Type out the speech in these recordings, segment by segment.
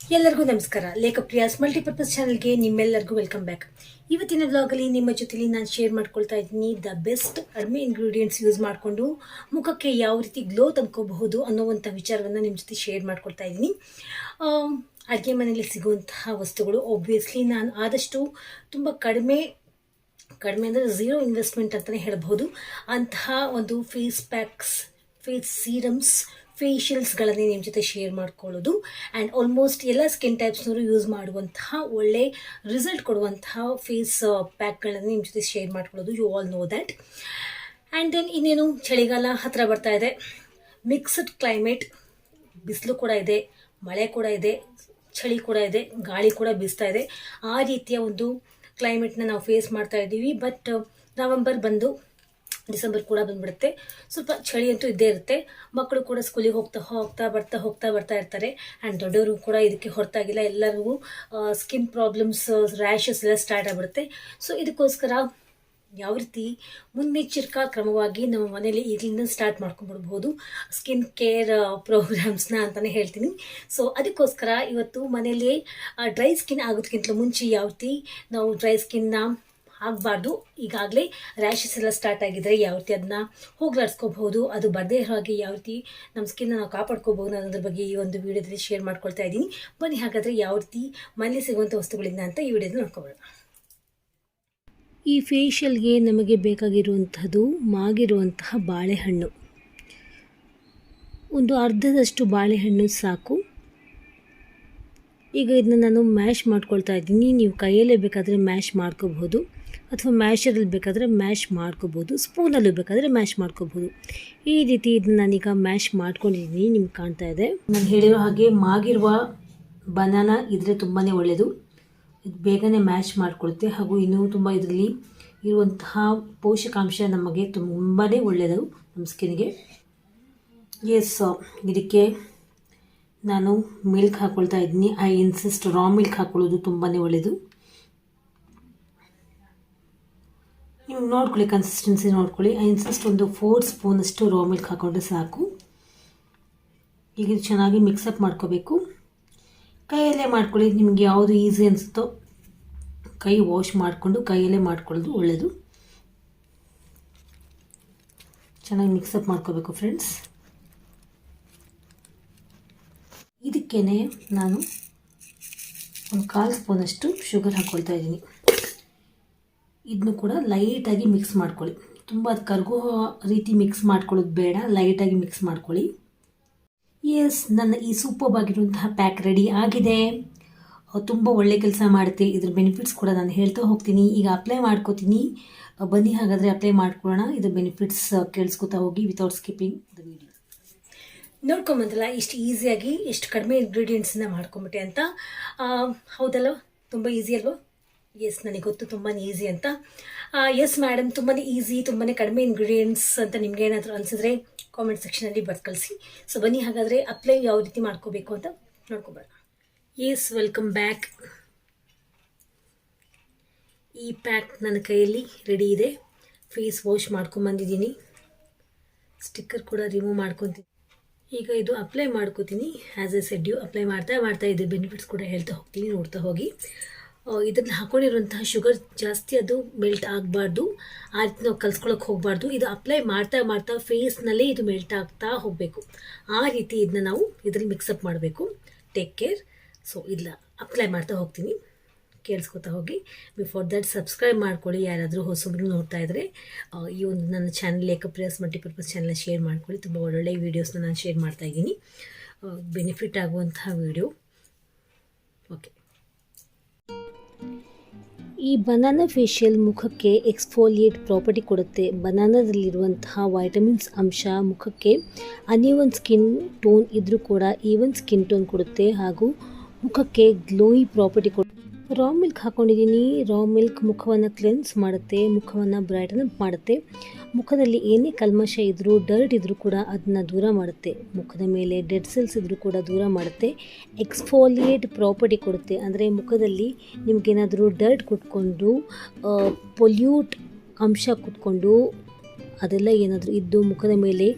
ಎಲ್ಲರಿಗೂ ನಮಸ್ಕಾರ. ಲೇಖಪ್ರಿಯಾಸ್ ಮಲ್ಟಿಪರ್ಪಸ್ ಚಾನಲ್ಗೆ ನಿಮ್ಮೆಲ್ಲರಿಗೂ ವೆಲ್ಕಮ್ ಬ್ಯಾಕ್ ಇವತ್ತಿನ ವ್ಲಾಗಲ್ಲಿ ನಿಮ್ಮ ಜೊತೆಲಿ ನಾನು ಶೇರ್ ಮಾಡ್ಕೊಳ್ತಾ ಇದ್ದೀನಿ ದ ಬೆಸ್ಟ್ ಕಡಿಮೆ ಇಂಗ್ರೀಡಿಯೆಂಟ್ಸ್ ಯೂಸ್ ಮಾಡಿಕೊಂಡು ಮುಖಕ್ಕೆ ಯಾವ ರೀತಿ ಗ್ಲೋ ತಂದ್ಕೋಬಹುದು ಅನ್ನೋವಂಥ ವಿಚಾರವನ್ನು ನಿಮ್ಮ ಜೊತೆ ಶೇರ್ ಮಾಡ್ಕೊಳ್ತಾ ಇದ್ದೀನಿ. ಅಡುಗೆ ಮನೆಯಲ್ಲಿ ಸಿಗುವಂತಹ ವಸ್ತುಗಳು ಒಬ್ವಿಯಸ್ಲಿ ನಾನು ಆದಷ್ಟು ತುಂಬ ಕಡಿಮೆ ಕಡಿಮೆ ಅಂದರೆ ಝೀರೋ ಇನ್ವೆಸ್ಟ್ಮೆಂಟ್ ಅಂತಲೇ ಹೇಳ್ಬೋದು ಅಂತಹ ಒಂದು ಫೇಸ್ ಪ್ಯಾಕ್ಸ್ ಫೇಸ್ ಸೀರಮ್ಸ್ ಫೇಶಿಯಲ್ಸ್ಗಳನ್ನೇ ನಿಮ್ಮ ಜೊತೆ ಶೇರ್ ಮಾಡ್ಕೊಳ್ಳೋದು. ಆ್ಯಂಡ್ ಆಲ್ಮೋಸ್ಟ್ ಎಲ್ಲ ಸ್ಕಿನ್ ಟೈಪ್ಸ್ನವರು ಯೂಸ್ ಮಾಡುವಂತಹ ಒಳ್ಳೆ ರಿಸಲ್ಟ್ ಕೊಡುವಂತಹ ಫೇಸ್ ಪ್ಯಾಕ್ಗಳನ್ನು ನಿಮ್ಮ ಜೊತೆ ಶೇರ್ ಮಾಡ್ಕೊಳ್ಳೋದು. You all know that and then ಇನ್ನೇನು? ಚಳಿಗಾಲ ಹತ್ತಿರ ಬರ್ತಾ ಇದೆ. ಮಿಕ್ಸ್ಡ್ ಕ್ಲೈಮೇಟ್ ಬಿಸಿಲು ಕೂಡ ಇದೆ, ಮಳೆ ಕೂಡ ಇದೆ, ಚಳಿ ಕೂಡ ಇದೆ, ಗಾಳಿ ಕೂಡ ಬೀಸ್ತಾ ಇದೆ. ಆ ರೀತಿಯ ಒಂದು ಕ್ಲೈಮೇಟ್ನ ನಾವು ಫೇಸ್ ಮಾಡ್ತಾ ಇದ್ದೀವಿ. ಬಟ್ ನವೆಂಬರ್ ಬಂದು ಡಿಸೆಂಬರ್ ಕೂಡ ಬಂದ್ಬಿಡುತ್ತೆ. ಸ್ವಲ್ಪ ಚಳಿ ಅಂತೂ ಇದ್ದೇ ಇರುತ್ತೆ. ಮಕ್ಕಳು ಕೂಡ ಸ್ಕೂಲಿಗೆ ಹೋಗ್ತಾ ಹೋಗ್ತಾ ಬರ್ತಾ ಹೋಗ್ತಾ ಬರ್ತಾ ಇರ್ತಾರೆ. ಆ್ಯಂಡ್ ದೊಡ್ಡವರು ಕೂಡ ಇದಕ್ಕೆ ಹೊರತಾಗಿಲ್ಲ. ಎಲ್ಲರಿಗೂ ಸ್ಕಿನ್ ಪ್ರಾಬ್ಲಮ್ಸ್ ರ್ಯಾಷಸ್ ಎಲ್ಲ ಸ್ಟಾರ್ಟ್ ಆಗಿಬಿಡುತ್ತೆ. ಸೊ ಇದಕ್ಕೋಸ್ಕರ ಯಾವ ರೀತಿ ಮುನ್ನೆಚ್ಚರಿಕಾ ಕ್ರಮವಾಗಿ ನಮ್ಮ ಮನೇಲಿ ಈಗಲಿಂದ ಸ್ಟಾರ್ಟ್ ಮಾಡ್ಕೊಂಡ್ಬಿಡ್ಬೋದು. ಸ್ಕಿನ್ ಕೇರ್ ಪ್ರೋಗ್ರಾಮ್ಸ್ನ ಅಂತಲೇ ಹೇಳ್ತೀನಿ. ಸೊ ಅದಕ್ಕೋಸ್ಕರ ಇವತ್ತು ಮನೆಯಲ್ಲಿ ಡ್ರೈ ಸ್ಕಿನ್ ಆಗೋದಕ್ಕಿಂತ ಮುಂಚೆ ಯಾವ ರೀತಿ ನಾವು ಡ್ರೈ ಸ್ಕಿನ್ನ ಆಗಬಾರ್ದು. ಈಗಾಗಲೇ ರ್ಯಾಷಸ್ ಎಲ್ಲ ಸ್ಟಾರ್ಟ್ ಆಗಿದ್ರೆ ಯಾವ ರೀತಿ ಅದನ್ನ ಹೋಗ್ಲಾಡ್ಸ್ಕೋಬಹುದು, ಅದು ಬರದೇ ಇರೋ ಹಾಗೆ ಯಾವ ರೀತಿ ನಮ್ಮ ಸ್ಕಿನ್ನ ನಾವು ಕಾಪಾಡ್ಕೋಬಹುದು ಅನ್ನೋದ್ರ ಬಗ್ಗೆ ಈ ಒಂದು ವಿಡಿಯೋದಲ್ಲಿ ಶೇರ್ ಮಾಡ್ಕೊಳ್ತಾ ಇದ್ದೀನಿ. ಬನ್ನಿ ಹಾಗಾದರೆ ಯಾವ ರೀತಿ ಮನೇಲಿ ಸಿಗುವಂಥ ವಸ್ತುಗಳಿಂದ ಅಂತ ಈ ವಿಡಿಯೋದಲ್ಲಿ ನೋಡ್ಕೊಬೋದು ಈ ಫೇಶಿಯಲ್ಗೆ ನಮಗೆ ಬೇಕಾಗಿರುವಂಥದ್ದು ಮಾಗಿರುವಂತಹ ಬಾಳೆಹಣ್ಣು. ಒಂದು ಅರ್ಧದಷ್ಟು ಬಾಳೆಹಣ್ಣು ಸಾಕು. ಈಗ ಇದನ್ನ ನಾನು ಮ್ಯಾಶ್ ಮಾಡ್ಕೊಳ್ತಾ ಇದ್ದೀನಿ. ನೀವು ಕೈಯಲ್ಲೇ ಬೇಕಾದರೆ ಮ್ಯಾಶ್ ಮಾಡ್ಕೋಬಹುದು. ಅಥವಾ ಮ್ಯಾಶರಲ್ಲಿ ಬೇಕಾದರೆ ಮ್ಯಾಶ್ ಮಾಡ್ಕೋಬೋದು, ಸ್ಪೂನಲ್ಲೂ ಬೇಕಾದರೆ ಮ್ಯಾಶ್ ಮಾಡ್ಕೋಬೋದು. ಈ ರೀತಿ ಇದನ್ನ ನಾನೀಗ ಮ್ಯಾಶ್ ಮಾಡ್ಕೊಂಡಿದ್ದೀನಿ, ನಿಮ್ಗೆ ಕಾಣ್ತಾ ಇದೆ. ನಾನು ಹೇಳಿರೋ ಹಾಗೆ ಮಾಗಿರುವ ಬನಾನ ಇದ್ರೆ ತುಂಬಾ ಒಳ್ಳೆಯದು ಇದು ಬೇಗನೆ ಮ್ಯಾಶ್ ಮಾಡಿಕೊಡುತ್ತೆ ಹಾಗೂ ಇನ್ನೂ ತುಂಬ ಇದರಲ್ಲಿ ಇರುವಂತಹ ಪೋಷಕಾಂಶ ನಮಗೆ ತುಂಬಾ ಒಳ್ಳೆಯದು ನಮ್ಮ ಸ್ಕಿನ್ಗೆ. ಎಸ್ ಇದಕ್ಕೆ ನಾನು ಮಿಲ್ಕ್ ಹಾಕ್ಕೊಳ್ತಾ ಇದ್ದೀನಿ. ಐ ಇನ್ಸಿಸ್ಟ್ ರಾ ಮಿಲ್ಕ್ ಹಾಕ್ಕೊಳ್ಳೋದು ತುಂಬಾ ಒಳ್ಳೆಯದು ನೀವು ನೋಡ್ಕೊಳ್ಳಿ ಕನ್ಸಿಸ್ಟೆನ್ಸಿ ನೋಡ್ಕೊಳ್ಳಿ. ಇನ್ಸಿಸ್ಟ್ ಒಂದು ಫೋರ್ ಸ್ಪೂನಷ್ಟು ರೋ ಮಿಲ್ಕ್ ಹಾಕೊಂಡ್ರೆ ಸಾಕು. ಈಗ ಇದು ಚೆನ್ನಾಗಿ ಮಿಕ್ಸಪ್ ಮಾಡ್ಕೋಬೇಕು. ಕೈಯಲ್ಲೇ ಮಾಡ್ಕೊಳ್ಳಿ, ನಿಮಗೆ ಯಾವುದು ಈಸಿ ಅನಿಸುತ್ತೋ. ಕೈ ವಾಶ್ ಮಾಡಿಕೊಂಡು ಕೈಯಲ್ಲೇ ಮಾಡ್ಕೊಳ್ಳೋದು ಒಳ್ಳೆಯದು ಚೆನ್ನಾಗಿ ಮಿಕ್ಸಪ್ ಮಾಡ್ಕೋಬೇಕು ಫ್ರೆಂಡ್ಸ್ ಇದಕ್ಕೇ ನಾನು ಒಂದು ಕಾಲು ಸ್ಪೂನಷ್ಟು ಶುಗರ್ ಹಾಕ್ಕೊಳ್ತಾ ಇದ್ದೀನಿ. ಇದನ್ನು ಕೂಡ ಲೈಟಾಗಿ ಮಿಕ್ಸ್ ಮಾಡ್ಕೊಳ್ಳಿ. ತುಂಬ ಅದು ಕರಗೋ ರೀತಿ ಮಿಕ್ಸ್ ಮಾಡ್ಕೊಳ್ಳೋದು ಬೇಡ ಲೈಟಾಗಿ ಮಿಕ್ಸ್ ಮಾಡ್ಕೊಳ್ಳಿ. ಎಸ್ ನನ್ನ ಈ ಸೂಪರ್ ಆಗಿರುವಂತಹ ಪ್ಯಾಕ್ ರೆಡಿ ಆಗಿದೆ. ತುಂಬ ಒಳ್ಳೆ ಕೆಲಸ ಮಾಡುತ್ತೆ. ಇದ್ರ ಬೆನಿಫಿಟ್ಸ್ ಕೂಡ ನಾನು ಹೇಳ್ತಾ ಹೋಗ್ತೀನಿ. ಈಗ ಅಪ್ಲೈ ಮಾಡ್ಕೋತೀನಿ. ಬನ್ನಿ ಹಾಗಾದರೆ ಅಪ್ಲೈ ಮಾಡ್ಕೊಳ್ಳೋಣ. ಇದ್ರ ಬೆನಿಫಿಟ್ಸ್ ಕೇಳಿಸ್ಕೊತಾ ಹೋಗಿ ವಿತೌಟ್ ಸ್ಕಿಪ್ಪಿಂಗ್ ದ ವಿಡಿಯೋ ನೋಡ್ಕೊಂಬಂದಲ್ಲ ಇಷ್ಟು ಈಸಿಯಾಗಿ ಎಷ್ಟು ಕಡಿಮೆ ಇಂಗ್ರೀಡಿಯೆಂಟ್ಸನ್ನ ಮಾಡ್ಕೊಂಬಿಟ್ಟೆ ಅಂತ. ಹೌದಲ್ವ? ತುಂಬ ಈಸಿ ಅಲ್ವಾ? ಎಸ್ ನನಗೆ ಗೊತ್ತು ತುಂಬಾ ಈಸಿ ಅಂತ. ಎಸ್ ಮೇಡಮ್ ತುಂಬಾ ಈಸಿ ತುಂಬಾ ಕಡಿಮೆ ಇಂಗ್ರೀಡಿಯೆಂಟ್ಸ್ ಅಂತ ನಿಮ್ಗೆ ಏನಾದರೂ ಅನಿಸಿದ್ರೆ ಕಾಮೆಂಟ್ ಸೆಕ್ಷನಲ್ಲಿ ಬರ್ದು ಕಳಿಸಿ. ಸೊ ಬನ್ನಿ, ಹಾಗಾದರೆ ಅಪ್ಲೈ ಯಾವ ರೀತಿ ಮಾಡ್ಕೋಬೇಕು ಅಂತ ನೋಡ್ಕೊಬೇಡ ಎಸ್ ವೆಲ್ಕಮ್ ಬ್ಯಾಕ್ ಈ ಪ್ಯಾಕ್ ನನ್ನ ಕೈಯಲ್ಲಿ ರೆಡಿ ಇದೆ. ಫೇಸ್ ವಾಶ್ ಮಾಡ್ಕೊಂಬಂದಿದ್ದೀನಿ. ಸ್ಟಿಕ್ಕರ್ ಕೂಡ ರಿಮೂವ್ ಮಾಡ್ಕೊತೀನಿ. ಈಗ ಇದು ಅಪ್ಲೈ ಮಾಡ್ಕೋತೀನಿ. ಆ್ಯಸ್ ಎ ಸೆಡ್ಯೂ ಅಪ್ಲೈ ಮಾಡ್ತಾ ಮಾಡ್ತಾ ಇದೆ ಬೆನಿಫಿಟ್ಸ್ ಕೂಡ ಹೇಳ್ತಾ ಹೋಗ್ತೀನಿ, ನೋಡ್ತಾ ಹೋಗಿ. ಇದನ್ನು ಹಾಕೊಂಡಿರುವಂತಹ ಶುಗರ್ ಜಾಸ್ತಿ ಅದು ಮೆಲ್ಟ್ ಆಗಬಾರ್ದು. ಆ ರೀತಿ ನಾವು ಕಲ್ಸ್ಕೊಳಕ್ಕೆ ಹೋಗಬಾರ್ದು. ಇದು ಅಪ್ಲೈ ಮಾಡ್ತಾ ಮಾಡ್ತಾ ಫೇಸ್ನಲ್ಲೇ ಇದು ಮೆಲ್ಟ್ ಆಗ್ತಾ ಹೋಗಬೇಕು. ಆ ರೀತಿ ಇದನ್ನ ನಾವು ಇದರಲ್ಲಿ ಮಿಕ್ಸಪ್ ಮಾಡಬೇಕು. ಟೇಕ್ ಕೇರ್ ಸೊ ಇಲ್ಲ ಅಪ್ಲೈ ಮಾಡ್ತಾ ಹೋಗ್ತೀನಿ. ಕೇಳಿಸ್ಕೊತಾ ಹೋಗಿ. ಬಿಫೋರ್ ದಟ್ ಸಬ್ಸ್ಕ್ರೈಬ್ ಮಾಡ್ಕೊಳ್ಳಿ. ಯಾರಾದರೂ ಹೊಸಬ್ರು ನೋಡ್ತಾ ಇದ್ದರೆ ಈ ಒಂದು ನನ್ನ ಚಾನಲ್ ಲೇಖಪ್ರಿಯಸ್ ಮಲ್ಟಿಪರ್ಪಸ್ ಚಾನಲ್ನ ಶೇರ್ ಮಾಡ್ಕೊಳ್ಳಿ. ತುಂಬ ಒಳ್ಳೊಳ್ಳೆ ವೀಡಿಯೋಸ್ನ ನಾನು ಶೇರ್ ಮಾಡ್ತಾ ಇದ್ದೀನಿ. ಬೆನಿಫಿಟ್ ಆಗುವಂತಹ ವಿಡಿಯೋ ಈ ಬನಾನಾ ಫೇಶಿಯಲ್ ಮುಖಕ್ಕೆ ಎಕ್ಸ್ಫೋಲಿಯೇಟ್ ಪ್ರಾಪರ್ಟಿ ಕೊಡುತ್ತೆ. ಬನಾನಾದಲ್ಲಿರುವಂತಹ ವೈಟಮಿನ್ಸ್ ಅಂಶ ಮುಖಕ್ಕೆ ಅನಿವನ್ ಸ್ಕಿನ್ ಟೋನ್ ಇದ್ದರೂ ಕೂಡ ಈವನ್ ಸ್ಕಿನ್ ಟೋನ್ ಕೊಡುತ್ತೆ ಹಾಗೂ ಮುಖಕ್ಕೆ ಗ್ಲೋಯಿ ಪ್ರಾಪರ್ಟಿ ಕೊಡುತ್ತೆ. ರಾ ಮಿಲ್ಕ್ ಹಾಕ್ಕೊಂಡಿದ್ದೀನಿ ರಾ ಮಿಲ್ಕ್ ಮುಖವನ್ನು ಕ್ಲೆನ್ಸ್ ಮಾಡುತ್ತೆ, ಮುಖವನ್ನು ಬ್ರೈಟನ್ ಅಪ್ ಮಾಡುತ್ತೆ. ಮುಖದಲ್ಲಿ ಏನೇ ಕಲ್ಮಶ ಇದ್ದರೂ ಡರ್ಟ್ ಇದ್ದರೂ ಕೂಡ ಅದನ್ನ ದೂರ ಮಾಡುತ್ತೆ. ಮುಖದ ಮೇಲೆ ಡೆಡ್ ಸೆಲ್ಸ್ ಇದ್ದರೂ ಕೂಡ ದೂರ ಮಾಡುತ್ತೆ. ಎಕ್ಸ್ಫೋಲಿಯೇಟ್ ಪ್ರಾಪರ್ಟಿ ಕೊಡುತ್ತೆ. ಅಂದರೆ ಮುಖದಲ್ಲಿ ನಿಮಗೇನಾದರೂ ಡರ್ಟ್ ಕುಟ್ಕೊಂಡು ಪೊಲ್ಯೂಟ್ ಅಂಶ ಕುತ್ಕೊಂಡು, ಅದೆಲ್ಲ ಏನಾದರೂ ಇದ್ದು ಮುಖದ ಮೇಲೆ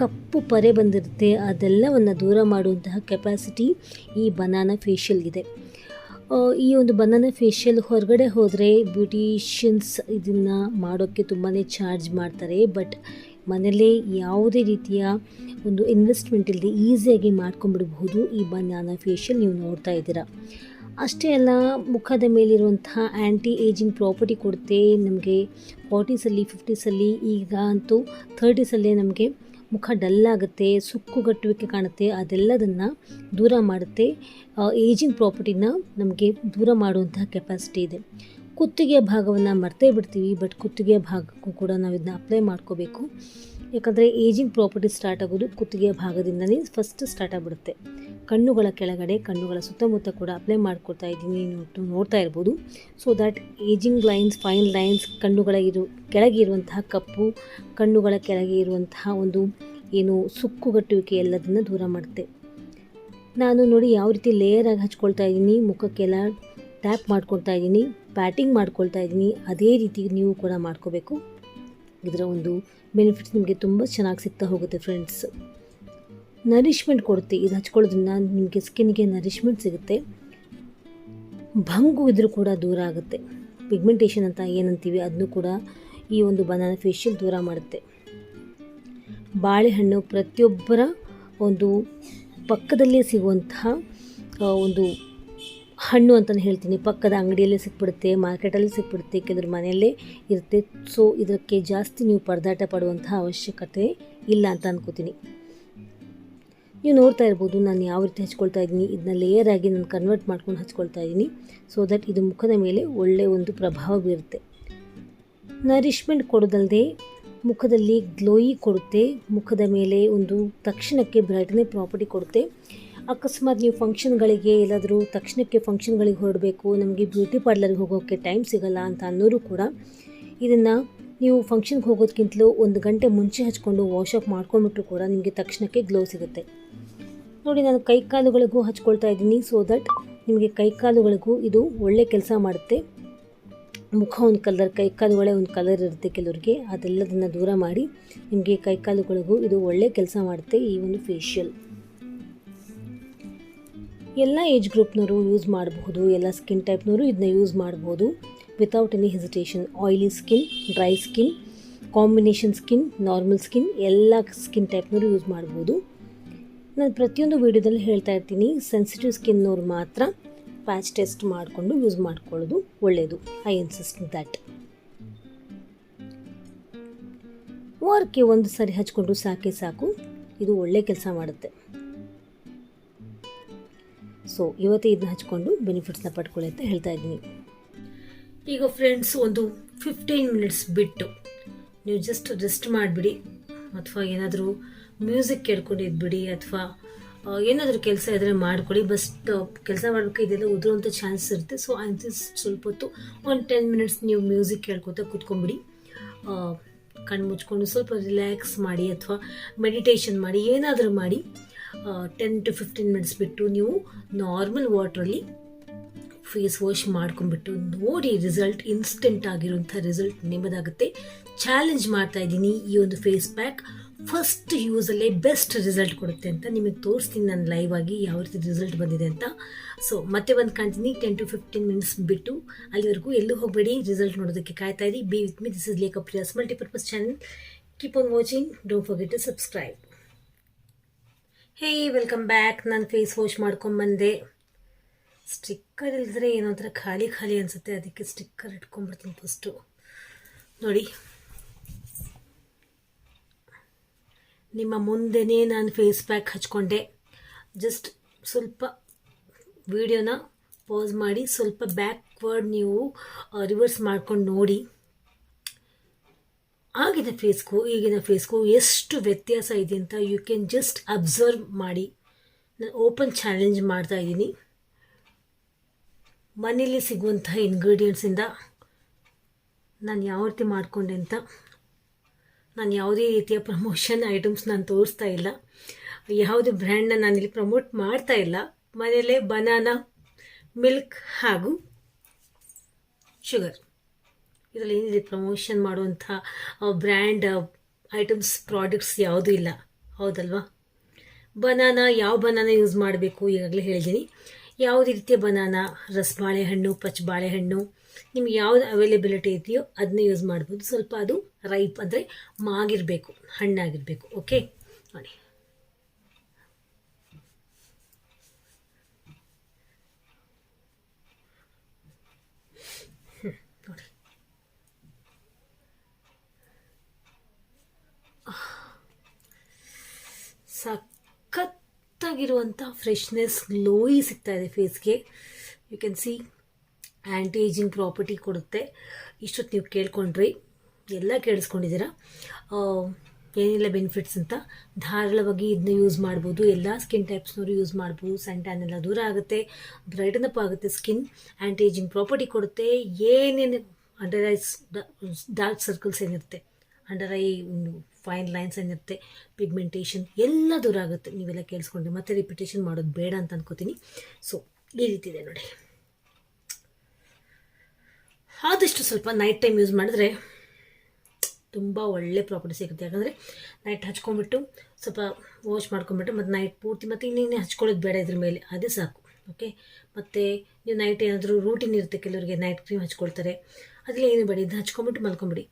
ಕಪ್ಪು ಪರೆ ಬಂದಿರುತ್ತೆ, ಅದೆಲ್ಲವನ್ನು ದೂರ ಮಾಡುವಂತಹ ಕೆಪಾಸಿಟಿ ಈ ಬನಾನಾ ಫೇಶಿಯಲ್ಗಿದೆ ಈ ಒಂದು ಬನಾನಾ ಫೇಶಿಯಲ್ ಹೊರಗಡೆ ಹೋದರೆ ಬ್ಯೂಟಿಷಿಯನ್ಸ್ ಇದನ್ನು ಮಾಡೋಕ್ಕೆ ತುಂಬಾ ಚಾರ್ಜ್ ಮಾಡ್ತಾರೆ. ಬಟ್ ಮನೆಯಲ್ಲೇ ಯಾವುದೇ ರೀತಿಯ ಒಂದು ಇನ್ವೆಸ್ಟ್ಮೆಂಟ್ ಇಲ್ಲದೆ ಈಸಿಯಾಗಿ ಮಾಡ್ಕೊಂಡ್ಬಿಡಬಹುದು ಈ ಬನಾನಾ ಫೇಶಿಯಲ್ ನೀವು ನೋಡ್ತಾ ಇದ್ದೀರಾ. ಅಷ್ಟೇ ಅಲ್ಲ, ಮುಖದ ಮೇಲಿರುವಂಥ ಆ್ಯಂಟಿ ಏಜಿಂಗ್ ಪ್ರಾಪರ್ಟಿ ಕೊಡುತ್ತೆ. ನಮಗೆ ಫಾರ್ಟೀಸಲ್ಲಿ ಫಿಫ್ಟೀಸಲ್ಲಿ ಈಗ ಅಂತೂ ಥರ್ಟೀಸಲ್ಲೇ ನಮಗೆ ಮುಖ ಡಲ್ಲಾಗುತ್ತೆ ಸುಕ್ಕುಗಟ್ಟುವಿಕೆ ಕಾಣುತ್ತೆ, ಅದೆಲ್ಲದನ್ನು ದೂರ ಮಾಡುತ್ತೆ. ಏಜಿಂಗ್ ಪ್ರಾಪರ್ಟಿನ ನಮಗೆ ದೂರ ಮಾಡುವಂತಹ ಕೆಪಾಸಿಟಿ ಇದೆ. ಕುತ್ತಿಗೆಯ ಭಾಗವನ್ನು ಮರ್ತೇ ಬಿಡ್ತೀವಿ ಬಟ್ ಕುತ್ತಿಗೆಯ ಭಾಗಕ್ಕೂ ಕೂಡ ನಾವು ಇದನ್ನ ಅಪ್ಲೈ ಮಾಡ್ಕೋಬೇಕು. ಯಾಕಂದರೆ ಏಜಿಂಗ್ ಪ್ರಾಪರ್ಟಿ ಸ್ಟಾರ್ಟ್ ಆಗೋದು ಕುತ್ತಿಗೆಯ ಭಾಗದಿಂದನೇ ಫಸ್ಟ್ ಸ್ಟಾರ್ಟ್ ಆಗಿಬಿಡುತ್ತೆ. ಕಣ್ಣುಗಳ ಕೆಳಗಡೆ, ಕಣ್ಣುಗಳ ಸುತ್ತಮುತ್ತ ಕೂಡ ಅಪ್ಲೈ ಮಾಡ್ಕೊಳ್ತಾ ಇದ್ದೀನಿ ನೀವು ನೋಡ್ತಾ ಇರ್ಬೋದು. So that ageing lines fine lines ಕಣ್ಣುಗಳ ಇರು, ಕೆಳಗೆ ಇರುವಂತಹ ಕಪ್ಪು, ಕಣ್ಣುಗಳ ಕೆಳಗೆ ಇರುವಂತಹ ಒಂದು ಏನು ಸುಕ್ಕುಗಟ್ಟುವಿಕೆ ಎಲ್ಲದನ್ನು ದೂರ ಮಾಡುತ್ತೆ. ನಾನು ನೋಡಿ ಯಾವ ರೀತಿ ಲೇಯರ್ ಆಗಿ ಹಚ್ಕೊಳ್ತಾ ಇದ್ದೀನಿ, ಮುಖಕ್ಕೆಲ್ಲ ಟ್ಯಾಪ್ ಮಾಡ್ಕೊಳ್ತಾ ಇದ್ದೀನಿ ಪ್ಯಾಟಿಂಗ್ ಮಾಡ್ಕೊಳ್ತಾ ಇದ್ದೀನಿ, ಅದೇ ರೀತಿ ನೀವು ಕೂಡ ಮಾಡ್ಕೋಬೇಕು. ಇದರ ಒಂದು ಬೆನಿಫಿಟ್ಸ್ ನಿಮಗೆ ತುಂಬ ಚೆನ್ನಾಗಿ ಸಿಗ್ತಾ ಹೋಗುತ್ತೆ ಫ್ರೆಂಡ್ಸ್ ನರಿಷ್ಮೆಂಟ್ ಕೊಡುತ್ತೆ. ಇದು ಹಚ್ಕೊಳ್ಳೋದ್ರಿಂದ ನಿಮಗೆ ಸ್ಕಿನ್ಗೆ ನರಿಷ್ಮೆಂಟ್ ಸಿಗುತ್ತೆ. ಭಂಗು ಇದ್ರೂ ಕೂಡ ದೂರ ಆಗುತ್ತೆ. ಪಿಗ್ಮೆಂಟೇಷನ್ ಅಂತ ಏನಂತೀವಿ ಅದನ್ನು ಕೂಡ ಈ ಒಂದು ಬನಾನ ಫೇಶಿಯಲ್ ದೂರ ಮಾಡುತ್ತೆ. ಬಾಳೆಹಣ್ಣು ಪ್ರತಿಯೊಬ್ಬರ ಒಂದು ಪಕ್ಕದಲ್ಲೇ ಸಿಗುವಂತಹ ಒಂದು ಹಣ್ಣು ಅಂತಲೇ ಹೇಳ್ತೀನಿ. ಪಕ್ಕದ ಅಂಗಡಿಯಲ್ಲೇ ಸಿಕ್ಬಿಡುತ್ತೆ, ಮಾರ್ಕೆಟಲ್ಲಿ ಸಿಕ್ಬಿಡುತ್ತೆ ಕೆಲವ್ರ ಮನೆಯಲ್ಲೇ ಇರುತ್ತೆ. ಸೊ ಇದಕ್ಕೆ ಜಾಸ್ತಿ ನೀವು ಪರದಾಟ ಪಡುವಂತಹ ಅವಶ್ಯಕತೆ ಇಲ್ಲ ಅಂತ ಅನ್ಕೋತೀನಿ. ನೀವು ನೋಡ್ತಾ ಇರ್ಬೋದು, ನಾನು ಯಾವ ರೀತಿ ಹಚ್ಕೊಳ್ತಾ ಇದ್ದೀನಿ. ಇದನ್ನ ಲೇಯರ್ ಆಗಿ ನಾನು ಕನ್ವರ್ಟ್ ಮಾಡ್ಕೊಂಡು ಹಚ್ಕೊಳ್ತಾ ಇದ್ದೀನಿ. ಸೊ ದಟ್ ಇದು ಮುಖದ ಮೇಲೆ ಒಳ್ಳೆಯ ಒಂದು ಪ್ರಭಾವ ಬೀರುತ್ತೆ. ನರಿಶ್ಮೆಂಟ್ ಕೊಡೋದಲ್ಲದೆ ಮುಖದಲ್ಲಿ ಗ್ಲೋಯಿ ಕೊಡುತ್ತೆ. ಮುಖದ ಮೇಲೆ ಒಂದು ತಕ್ಷಣಕ್ಕೆ ಬ್ರೈಟ್ನೆ ಪ್ರಾಪರ್ಟಿ ಕೊಡುತ್ತೆ. ಅಕಸ್ಮಾತ್ ನೀವು ಫಂಕ್ಷನ್ಗಳಿಗೆ ಎಲ್ಲಾದರೂ ತಕ್ಷಣಕ್ಕೆ ಫಂಕ್ಷನ್ಗಳಿಗೆ ಹೊರಡಬೇಕು, ನಮಗೆ ಬ್ಯೂಟಿ ಪಾರ್ಲರ್ಗೆ ಹೋಗೋಕ್ಕೆ ಟೈಮ್ ಸಿಗಲ್ಲ ಅಂತ ಅನ್ನೋರು ಕೂಡ ಇದನ್ನು ನೀವು ಫಂಕ್ಷನ್ಗೆ ಹೋಗೋದಕ್ಕಿಂತಲೂ ಒಂದು ಗಂಟೆ ಮುಂಚೆ ಹಚ್ಕೊಂಡು ವಾಶ್ ಅಪ್ ಮಾಡ್ಕೊಂಡ್ಬಿಟ್ರು ಕೂಡ ನಿಮಗೆ ತಕ್ಷಣಕ್ಕೆ ಗ್ಲೋ ಸಿಗುತ್ತೆ. ನೋಡಿ, ನಾನು ಕೈಕಾಲುಗಳಿಗೂ ಹಚ್ಕೊಳ್ತಾ ಇದ್ದೀನಿ ಸೊ ದಟ್ ನಿಮಗೆ ಕೈಕಾಲುಗಳಿಗೂ ಇದು ಒಳ್ಳೆ ಕೆಲಸ ಮಾಡುತ್ತೆ. ಮುಖ ಒಂದು ಕಲರ್ ಕೈಕಾಲುಗಳೇ ಒಂದು ಕಲರ್ ಇರುತ್ತೆ ಕೆಲವರಿಗೆ, ಅದೆಲ್ಲದನ್ನು ದೂರ ಮಾಡಿ ನಿಮಗೆ ಕೈಕಾಲುಗಳಿಗೂ ಇದು ಒಳ್ಳೆ ಕೆಲಸ ಮಾಡುತ್ತೆ ಈ ಒಂದು ಫೇಶಿಯಲ್ ಎಲ್ಲ ಏಜ್ ಗ್ರೂಪ್ನವರು ಯೂಸ್ ಮಾಡಬಹುದು, ಎಲ್ಲ ಸ್ಕಿನ್ ಟೈಪ್ನವರು ಇದನ್ನ ಯೂಸ್ ಮಾಡ್ಬೋದು without any hesitation oily skin dry skin combination skin normal skin ಎಲ್ಲ ಸ್ಕಿನ್ ಟೈಪ್ನವರು ಯೂಸ್ ಮಾಡ್ಬೋದು ನಾನು ಪ್ರತಿಯೊಂದು ವೀಡಿಯೋದಲ್ಲಿ ಹೇಳ್ತಾ ಇರ್ತೀನಿ ಸೆನ್ಸಿಟಿವ್ ಸ್ಕಿನ್ನವ್ರು ಮಾತ್ರ ಪ್ಯಾಚ್ ಟೆಸ್ಟ್ ಮಾಡಿಕೊಂಡು ಯೂಸ್ ಮಾಡ್ಕೊಳ್ಳೋದು ಒಳ್ಳೆಯದು ಐ ಇನ್ಸಿಸ್ಟ್ ದ್ಯಾಟ್ ವಾರಕ್ಕೆ ಒಂದು ಸರಿ ಹಚ್ಕೊಂಡು ಸಾಕೆ ಸಾಕು, ಇದು ಒಳ್ಳೆ ಕೆಲಸ ಮಾಡುತ್ತೆ. ಸೊ ಇವತ್ತೇ ಇದನ್ನ ಹಚ್ಕೊಂಡು ಬೆನಿಫಿಟ್ಸ್ನ ಪಡ್ಕೊಳ್ಳಿ ಅಂತ ಹೇಳ್ತಾ ಇದ್ದೀನಿ. ಈಗ ಫ್ರೆಂಡ್ಸ್ ಒಂದು ಫಿಫ್ಟೀನ್ ಮಿನಿಟ್ಸ್ ಬಿಟ್ಟು ನೀವು ಜಸ್ಟ್ ರೆಸ್ಟ್ ಮಾಡಿಬಿಡಿ. ಅಥವಾ ಏನಾದರೂ ಮ್ಯೂಸಿಕ್ ಕೇಳ್ಕೊಂಡು ಇದ್ಬಿಡಿ ಅಥವಾ ಏನಾದರೂ ಕೆಲಸ ಇದ್ದರೆ ಮಾಡ್ಕೊಳ್ಳಿ. ಬಸ್ಟ್ ಕೆಲಸ ಮಾಡೋಕ್ಕೆ ಇದೆಲ್ಲ ಉದುರುವಂಥ ಚಾನ್ಸ್ ಇರುತ್ತೆ. ಸೊ ಅಂತ ಸ್ವಲ್ಪ ಹೊತ್ತು ಒಂದು ಟೆನ್ ಮಿನಿಟ್ಸ್ ನೀವು ಮ್ಯೂಸಿಕ್ ಕೇಳ್ಕೊತಾ ಕೂತ್ಕೊಂಡ್ಬಿಡಿ ಕಣ್ಣು ಮುಚ್ಕೊಂಡು ಸ್ವಲ್ಪ ರಿಲ್ಯಾಕ್ಸ್ ಮಾಡಿ ಅಥವಾ ಮೆಡಿಟೇಷನ್ ಮಾಡಿ, ಏನಾದರೂ ಮಾಡಿ. ಟೆನ್ ಟು ಫಿಫ್ಟೀನ್ ಮಿನಿಟ್ಸ್ ಬಿಟ್ಟು ನೀವು ನಾರ್ಮಲ್ ವಾಟ್ರಲ್ಲಿ ಫೇಸ್ ವಾಶ್ ಮಾಡ್ಕೊಂಡ್ಬಿಟ್ಟು ನೋಡಿ ರಿಸಲ್ಟ್ ಇನ್ಸ್ಟೆಂಟ್ ಆಗಿರುವಂಥ ರಿಸಲ್ಟ್ ನಿಮ್ಮದಾಗುತ್ತೆ. ಚಾಲೆಂಜ್ ಮಾಡ್ತಾ ಇದ್ದೀನಿ ಈ ಒಂದು ಫೇಸ್ ಪ್ಯಾಕ್ ಫಸ್ಟ್ ಯೂಸಲ್ಲೇ ಬೆಸ್ಟ್ ರಿಸಲ್ಟ್ ಕೊಡುತ್ತೆ ಅಂತ ನಿಮಗೆ ತೋರಿಸ್ತೀನಿ ನಾನು ಲೈವ್ ಆಗಿ ಯಾವ ರೀತಿ ರಿಸಲ್ಟ್ ಬಂದಿದೆ ಅಂತ. ಸೊ ಮತ್ತೆ ಒಂದು ಕಾಣ್ತೀನಿ ಟೆನ್ ಟು ಫಿಫ್ಟೀನ್ ಮಿನಿಟ್ಸ್ ಬಿಟ್ಟು ಅಲ್ಲಿವರೆಗೂ ಎಲ್ಲೂ ಹೋಗಬೇಡಿ ರಿಸಲ್ಟ್ ನೋಡೋದಕ್ಕೆ ಕಾಯ್ತಾ ಇರಿ. Be with me this is Lekha Priya's multipurpose channel keep on watching don't forget to subscribe hey welcome back ನಾನು ಫೇಸ್ ವಾಶ್ ಮಾಡ್ಕೊಂಬಂದೆ ಸ್ಟಿಕ್ಕರ್ ಇಲ್ಲದ್ರೆ ಏನೋ ಒಂಥರ ಖಾಲಿ ಖಾಲಿ ಅನಿಸುತ್ತೆ. ಅದಕ್ಕೆ ಸ್ಟಿಕ್ಕರ್ ಇಟ್ಕೊಂಡ್ಬಿಡ್ತೀನಿ ಫಸ್ಟು ನೋಡಿ. ನಿಮ್ಮ ಮುಂದೆನೇ ನಾನು ಫೇಸ್ ಪ್ಯಾಕ್ ಹಚ್ಕೊಂಡೆ. ಜಸ್ಟ್ ಸ್ವಲ್ಪ ವಿಡಿಯೋನ ಪಾಸ್ ಮಾಡಿ, ಸ್ವಲ್ಪ ಬ್ಯಾಕ್ವರ್ಡ್ ನೀವು ರಿವರ್ಸ್ ಮಾಡ್ಕೊಂಡು ನೋಡಿ. ಆಗಿನ ಫೇಸ್ಗು, ಈಗಿನ ಫೇಸ್ಗೂ ಎಷ್ಟು ವ್ಯತ್ಯಾಸ ಇದೆ ಅಂತ ಯು ಕ್ಯಾನ್ ಜಸ್ಟ್ ಅಬ್ಸರ್ವ್ ಮಾಡಿ. ನಾನು ಓಪನ್ ಚಾಲೆಂಜ್ ಮಾಡ್ತಾ ಇದ್ದೀನಿ. ಮನೇಲಿ ಸಿಗುವಂತಹ ಇಂಗ್ರೀಡಿಯೆಂಟ್ಸಿಂದ ನಾನು ಯಾವ ರೀತಿ ಮಾಡಿಕೊಂಡೆ ಅಂತ. ನಾನು ಯಾವುದೇ ರೀತಿಯ ಪ್ರಮೋಷನ್ ಐಟಮ್ಸ್ ನಾನು ತೋರಿಸ್ತಾ ಇಲ್ಲ. ಯಾವುದೇ ಬ್ರ್ಯಾಂಡ್ನ ಇಲ್ಲಿ ಪ್ರಮೋಟ್ ಮಾಡ್ತಾ ಇಲ್ಲ. ಮನೆಯಲ್ಲೇ ಬನಾನಾ ಮಿಲ್ಕ್ ಹಾಗೂ ಶುಗರ್ ಇದರಲ್ಲಿ ಏನಿದೆ ಪ್ರಮೋಷನ್ ಮಾಡುವಂಥ ಬ್ರ್ಯಾಂಡ್ ಐಟಮ್ಸ್ ಪ್ರಾಡಕ್ಟ್ಸ್ ಯಾವುದೂ ಇಲ್ಲ. ಹೌದಲ್ವಾ? ಬನಾನ, ಯಾವ ಬನಾನ ಯೂಸ್ ಮಾಡಬೇಕು? ಈಗಾಗಲೇ ಹೇಳಿದ್ದೀನಿ ಯಾವುದೇ ರೀತಿಯ ಬನಾನ ರಸಬಾಳೆಹಣ್ಣು ಪಚ್ಚ ಬಾಳೆಹಣ್ಣು ನಿಮ್ಗೆ ಯಾವ್ದು ಅವೈಲೇಬಿಲಿಟಿ ಇದೆಯೋ ಅದನ್ನ ಯೂಸ್ ಮಾಡ್ಬೋದು. ಸ್ವಲ್ಪ ಅದು ರೈಪ್ ಅಂದರೆ ಮಾಗಿರಬೇಕು, ಹಣ್ಣಾಗಿರಬೇಕು. ಓಕೆ ನೋಡಿ ಹ್ಮ್, ನೋಡಿ ಸಖತ್ತಾಗಿರುವಂಥ ಫ್ರೆಶ್ನೆಸ್ ಗ್ಲೋಯಿ ಸಿಗ್ತಾ ಇದೆ ಫೇಸ್ಗೆ you can see anti ageing property ಕೊಡುತ್ತೆ. ಇಷ್ಟೊತ್ತು ನೀವು ಕೇಳ್ಕೊಂಡ್ರಿ. ಎಲ್ಲ ಕೇಳಿಸ್ಕೊಂಡಿದ್ದೀರಾ? ಏನೆಲ್ಲ ಬೆನಿಫಿಟ್ಸ್ ಅಂತ. ಧಾರಾಳವಾಗಿ ಇದನ್ನ ಯೂಸ್ ಮಾಡ್ಬೋದು. ಎಲ್ಲ ಸ್ಕಿನ್ ಟೈಪ್ಸ್ನವರು ಯೂಸ್ ಮಾಡ್ಬೋದು. ಸನ್ ಟ್ಯಾನ್ ಎಲ್ಲ ದೂರ ಆಗುತ್ತೆ. ಬ್ರೈಟನ್ ಅಪ್ ಆಗುತ್ತೆ ಸ್ಕಿನ್ ಆ್ಯಂಟಿ ಏಜಿಂಗ್ ಪ್ರಾಪರ್ಟಿ ಕೊಡುತ್ತೆ. ಏನೇನು ಅಂಡರ್ ಐಸ್ ಡಾರ್ಕ್ ಸರ್ಕಲ್ಸ್ ಏನಿರುತ್ತೆ? ಅಂಡರ್ ಐ ಫೈನ್ ಲೈನ್ಸ್ ಏನಿರುತ್ತೆ ಪಿಗ್ಮೆಂಟೇಷನ್ ಎಲ್ಲ ದೂರ ಆಗುತ್ತೆ. ನೀವೆಲ್ಲ ಕೇಳಿಸ್ಕೊಂಡ್ರೆ ಮತ್ತೆ ರಿಪಿಟೇಷನ್ ಮಾಡೋದು ಬೇಡ ಅಂತ ಅನ್ಕೋತೀನಿ. ಸೊ ಈ ರೀತಿ ಇದೆ ನೋಡಿ. ಆದಷ್ಟು ಸ್ವಲ್ಪ ನೈಟ್ ಟೈಮ್ ಯೂಸ್ ಮಾಡಿದ್ರೆ ತುಂಬ ಒಳ್ಳೆ ಪ್ರಾಪರ್ಟಿ ಸಿಗುತ್ತೆ. ಯಾಕಂದರೆ ನೈಟ್ ಹಚ್ಕೊಂಡ್ಬಿಟ್ಟು ಸ್ವಲ್ಪ ವಾಶ್ ಮಾಡ್ಕೊಂಬಿಟ್ಟು ಮತ್ತು ನೈಟ್ ಪೂರ್ತಿ ಮತ್ತು ಇನ್ನೇನೇ ಹಚ್ಕೊಳ್ಳೋದು ಬೇಡ ಇದ್ರ ಮೇಲೆ. ಅದೇ ಸಾಕು. ಓಕೆ ಮತ್ತು ನೀವು ನೈಟ್ ಏನಾದರೂ ರೂಟೀನ್ ಇರುತ್ತೆ, ಕೆಲವರಿಗೆ ನೈಟ್ ಕ್ರೀಮ್ ಹಚ್ಕೊಳ್ತಾರೆ. ಅದರಲ್ಲಿ ಏನು ಬೇಡ, ಇದನ್ನ ಹಚ್ಕೊಂಬಿಟ್ಟು ಮಲ್ಕೊಂಬಿಡಿ.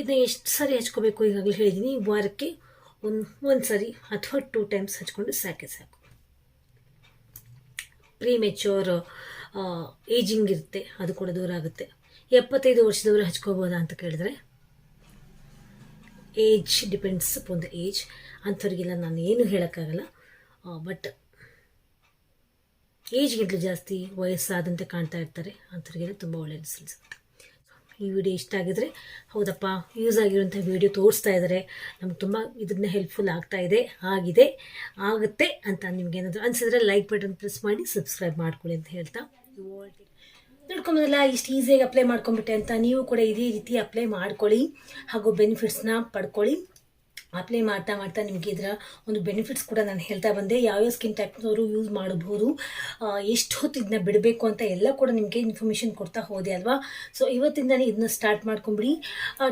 ಇದನ್ನ ಎಷ್ಟು ಸಾರಿ ಹಚ್ಕೋಬೇಕು ಈಗಾಗಲೇ ಹೇಳಿದ್ದೀನಿ ವಾರಕ್ಕೆ ಒಂದು ಒಂದು ಸರಿ ಅಥವಾ ಟೂ ಟೈಮ್ಸ್ ಹಚ್ಕೊಂಡು ಸಾಕೆ ಸಾಕು. ಪ್ರೀ ಮೆಚ್ಯೂರ್ ಏಜಿಂಗ್ ಇರುತ್ತೆ. ಅದು ಕೂಡ ದೂರ ಆಗುತ್ತೆ. ಎಪ್ಪತ್ತೈದು ವರ್ಷದವರು ಹಚ್ಕೋಬೋದಾ ಅಂತ ಕೇಳಿದ್ರೆ age depends upon the age ಅಂಥವ್ರಿಗೆಲ್ಲ ನಾನು ಏನು ಹೇಳೋಕ್ಕಾಗಲ್ಲ. ಬಟ್ ಏಜ್ಗಿಂತಲೂ ಜಾಸ್ತಿ ವಯಸ್ಸಾದಂತೆ ಕಾಣ್ತಾ ಇರ್ತಾರೆ. ಅಂಥವ್ರಿಗೆಲ್ಲ ತುಂಬ ಒಳ್ಳೆಯ ರಿಸಲ್ಟ್ಸ್ ಈ ವಿಡಿಯೋ ಇಷ್ಟ ಆಗಿದ್ರೆ ಹೌದಪ್ಪ ಯೂಸ್ ಆಗಿರುವಂಥ ವಿಡಿಯೋ ತೋರಿಸ್ತಾ ಇದ್ದಾರೆ. ನಮ್ಗೆ ತುಂಬ ಇದನ್ನ ಹೆಲ್ಪ್ಫುಲ್ ಆಗ್ತಾ ಇದೆ, ಆಗಿದೆ, ಆಗುತ್ತೆ ಅಂತ ನಿಮ್ಗೆ ಏನಾದರೂ ಅನಿಸಿದ್ರೆ ಲೈಕ್ ಬಟನ್ ಪ್ರೆಸ್ ಮಾಡಿ ಸಬ್ಸ್ಕ್ರೈಬ್ ಮಾಡ್ಕೊಳ್ಳಿ ಅಂತ ಹೇಳ್ತಾ ನೋಡ್ಕೊಂಬೋದಲ್ಲ ಇಷ್ಟು ಈಸಿಯಾಗಿ ಅಪ್ಲೈ ಮಾಡ್ಕೊಂಬಿಟ್ಟೆ ಅಂತ ನೀವು ಕೂಡ ಇದೇ ರೀತಿ ಅಪ್ಲೈ ಮಾಡ್ಕೊಳ್ಳಿ. ಹಾಗೂ ಬೆನಿಫಿಟ್ಸ್ನ ಪಡ್ಕೊಳ್ಳಿ. ಅಪ್ಲೈ ಮಾಡ್ತಾ ಮಾಡ್ತಾ ನಿಮಗೆ ಇದರ ಒಂದು ಬೆನಿಫಿಟ್ಸ್ ಕೂಡ ನಾನು ಹೇಳ್ತಾ ಬಂದೆ. ಯಾವ್ಯಾವ ಸ್ಕಿನ್ ಟೈಪ್ನವರು ಯೂಸ್ ಮಾಡಬಹುದು ಎಷ್ಟು ಹೊತ್ತು ಇದನ್ನ ಬಿಡಬೇಕು ಅಂತ ಎಲ್ಲ ಕೂಡ ನಿಮಗೆ ಇನ್ಫಾರ್ಮೇಷನ್ ಕೊಡ್ತಾ ಹೋದೆ ಅಲ್ವಾ? ಸೊ ಇವತ್ತಿಂದನೇ ಇದನ್ನ ಸ್ಟಾರ್ಟ್ ಮಾಡ್ಕೊಂಬಿಡಿ.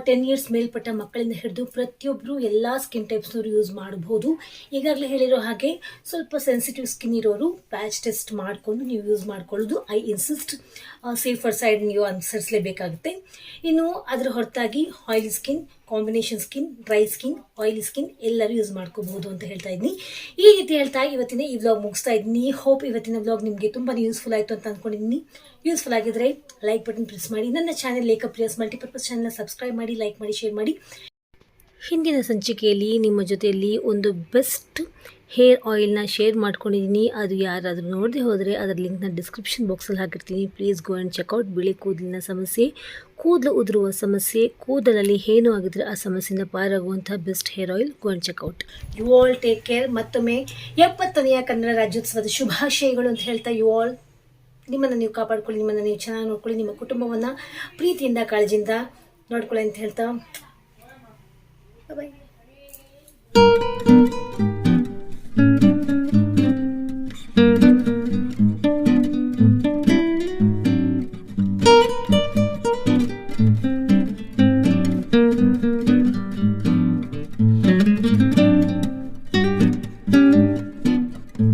ಟೆನ್ ಇಯರ್ಸ್ ಮೇಲ್ಪಟ್ಟ ಮಕ್ಕಳಿಂದ ಹಿಡಿದು ಪ್ರತಿಯೊಬ್ಬರು ಎಲ್ಲ ಸ್ಕಿನ್ ಟೈಪ್ಸ್ನವರು ಯೂಸ್ ಮಾಡಬಹುದು. ಈಗಾಗಲೇ ಹೇಳಿರೋ ಹಾಗೆ ಸ್ವಲ್ಪ ಸೆನ್ಸಿಟಿವ್ ಸ್ಕಿನ್ ಇರೋರು ಪ್ಯಾಚ್ ಟೆಸ್ಟ್ ಮಾಡಿಕೊಂಡು ನೀವು ಯೂಸ್ ಮಾಡ್ಕೊಳ್ಳೋದು. ಐ ಇನ್ಸಿಸ್ಟ್ ಸೇಫರ್ ಸೈಡ್ ನೀವು ಅನುಸರಿಸಲೇಬೇಕಾಗುತ್ತೆ. ಇನ್ನು ಅದರ ಹೊರತಾಗಿ oil skin combination skin dry skin oil skin ಎಲ್ಲರೂ ಯೂಸ್ ಮಾಡ್ಕೋಬಹುದು ಅಂತ ಹೇಳ್ತಾ ಇದ್ದೀನಿ ಈ ರೀತಿ ಹೇಳ್ತಾ ಇವತ್ತಿನ ಈ ವ್ಲಾಗ್ ಮುಗಿಸ್ತಾ ಇದ್ದೀನಿ ಹೋಪ್ ಇವತ್ತಿನ ವ್ಲಾಗ್ ನಿಮಗೆ ತುಂಬಾ ಯೂಸ್ಫುಲ್ ಆಯಿತು ಅಂತ ಅಂದ್ಕೊಂಡಿದ್ದೀನಿ ಯೂಸ್ಫುಲ್ ಆಗಿದ್ರೆ ಲೈಕ್ ಬಟನ್ ಪ್ರೆಸ್ ಮಾಡಿ. ನನ್ನ ಚಾನೆಲ್ ಲೇಖ ಪ್ರಿಯಸ್ ಮಲ್ಟಿಪರ್ಪಸ್ ಚಾನಲ್ನ ಸಬ್ಸ್ಕ್ರೈಬ್ ಮಾಡಿ ಲೈಕ್ ಮಾಡಿ ಶೇರ್ ಮಾಡಿ. ಹಿಂದಿನ ಸಂಚಿಕೆಯಲ್ಲಿ ನಿಮ್ಮ ಜೊತೆಯಲ್ಲಿ ಒಂದು ಬೆಸ್ಟ್ ಹೇರ್ ಆಯಿಲ್ನ ಶೇರ್ ಮಾಡ್ಕೊಂಡಿದ್ದೀನಿ. ಅದು ಯಾರಾದರೂ ನೋಡದೆ ಹೋದರೆ ಅದರ ಲಿಂಕ್ನ ಡಿಸ್ಕ್ರಿಪ್ಷನ್ ಬಾಕ್ಸಲ್ಲಿ ಹಾಕಿರ್ತೀನಿ. ಪ್ಲೀಸ್ ಗೋ ಆ್ಯಂಡ್ ಚೆಕ್ಔಟ್ ಬಿಳಿ ಕೂದಲಿನ ಸಮಸ್ಯೆ. ಕೂದಲು ಉದುರುವ ಸಮಸ್ಯೆ. ಕೂದಲಲ್ಲಿ ಏನು ಆಗಿದ್ರೆ ಆ ಸಮಸ್ಯೆಯಿಂದ ಪಾರಾಗುವಂಥ best hair oil go and check out you all take care ಮತ್ತೊಮ್ಮೆ ಎಪ್ಪತ್ತನೆಯ ಕನ್ನಡ ರಾಜ್ಯೋತ್ಸವದ ಶುಭಾಶಯಗಳು ಅಂತ ಹೇಳ್ತಾ ಯು ಆಲ್ ನಿಮ್ಮನ್ನು ನೀವು ಕಾಪಾಡ್ಕೊಳ್ಳಿ, ನಿಮ್ಮನ್ನು ನೀವು ಚೆನ್ನಾಗಿ ನೋಡ್ಕೊಳ್ಳಿ. ನಿಮ್ಮ ಕುಟುಂಬವನ್ನು ಪ್ರೀತಿಯಿಂದ, ಕಾಳಜಿಯಿಂದ ನೋಡ್ಕೊಳ್ಳಿ ಅಂತ ಹೇಳ್ತಾ. ಬಾಯ್